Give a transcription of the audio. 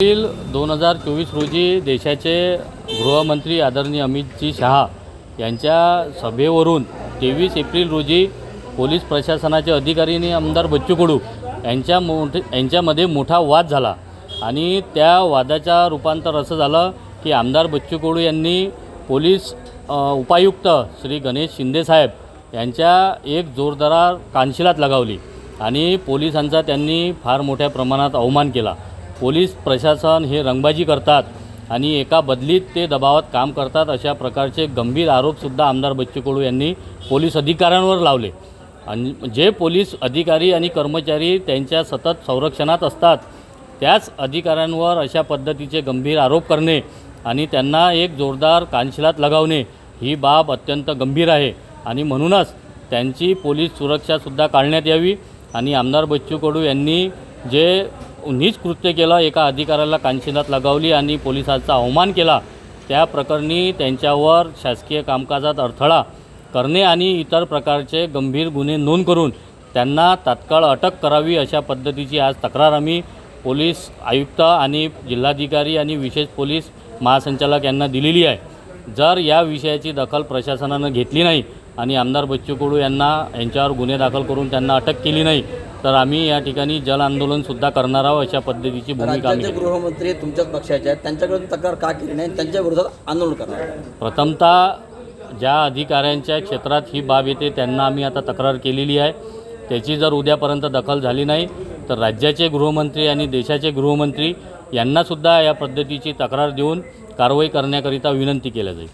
April दोन हजार चोवीस रोजी देशाचे गृहमंत्री आदरणीय अमितजी शहा यांच्या सभेवरून तेवीस एप्रिल रोजी पोलीस प्रशासनाचे अधिकारी आणि आमदार बच्चू कडू यांच्या मोठे यांच्यामध्ये मोठा वाद झाला आणि त्या वादाच्या रूपांतर असं झालं की आमदार बच्चू कडू यांनी पोलीस उपायुक्त श्री गणेश शिंदेसाहेब यांच्या एक जोरदार कानशिलात लगावली आणि पोलिसांचा त्यांनी फार मोठ्या प्रमाणात अवमान केला. पोलीस प्रशासन हे रंगबाजी करतात आणि एका बदलीत ते दबावात काम करतात अशा प्रकारचे गंभीर आरोपसुद्धा आमदार बच्चू कडू यांनी पोलीस अधिकाऱ्यांवर लावले. आणि जे पोलीस अधिकारी आणि कर्मचारी त्यांच्या सतत संरक्षणात असतात त्याच अधिकाऱ्यांवर अशा पद्धतीचे गंभीर आरोप करणे आणि त्यांना एक जोरदार कानशिलात लगावणे ही बाब अत्यंत गंभीर आहे. आणि म्हणूनच त्यांची पोलीस सुरक्षासुद्धा काढण्यात यावी. आणि आमदार बच्चू कडू यांनी जे नीच कृत्य केलं एका अधिकाऱ्याला कांशिनात लगावली आणि पोलिसांचा अवमान केला. त्या प्रकरणी त्यांच्यावर शासकीय कामकाजात अडथळा करणे आणि इतर प्रकारचे गंभीर गुन्हे नोंद करून त्यांना तात्काळ अटक करावी अशा पद्धतीची आज तक्रार आम्ही पोलीस आयुक्त आणि जिल्हाधिकारी आणि विशेष पोलीस महासंचालक यांना दिलेली आहे. जर या विषयाची दखल प्रशासनानं घेतली नाही आणि आमदार बच्चू कडू यांना यांच्यावर गुन्हे दाखल करून त्यांना अटक केली नाही तर आम्ही या ठिकाणी जल आंदोलनसुद्धा करणार आहोत अशा पद्धतीची भूमिका आम्ही राज्याचे घेतली. गृहमंत्री तुमच्याच पक्षाचे आहेत. त्यांच्याकडून तक्रार का केली नाही? त्यांच्या विरोधात आंदोलन करणार प्रथमतः ज्या अधिकाऱ्यांच्या क्षेत्रात ही बाब येते त्यांना आम्ही आता तक्रार केलेली आहे. त्याची जर उद्यापर्यंत दखल झाली नाही तर राज्याचे गृहमंत्री आणि देशाचे गृहमंत्री यांनासुद्धा या पद्धतीची तक्रार देऊन कारवाई करण्याकरिता विनंती केल्या जाईल.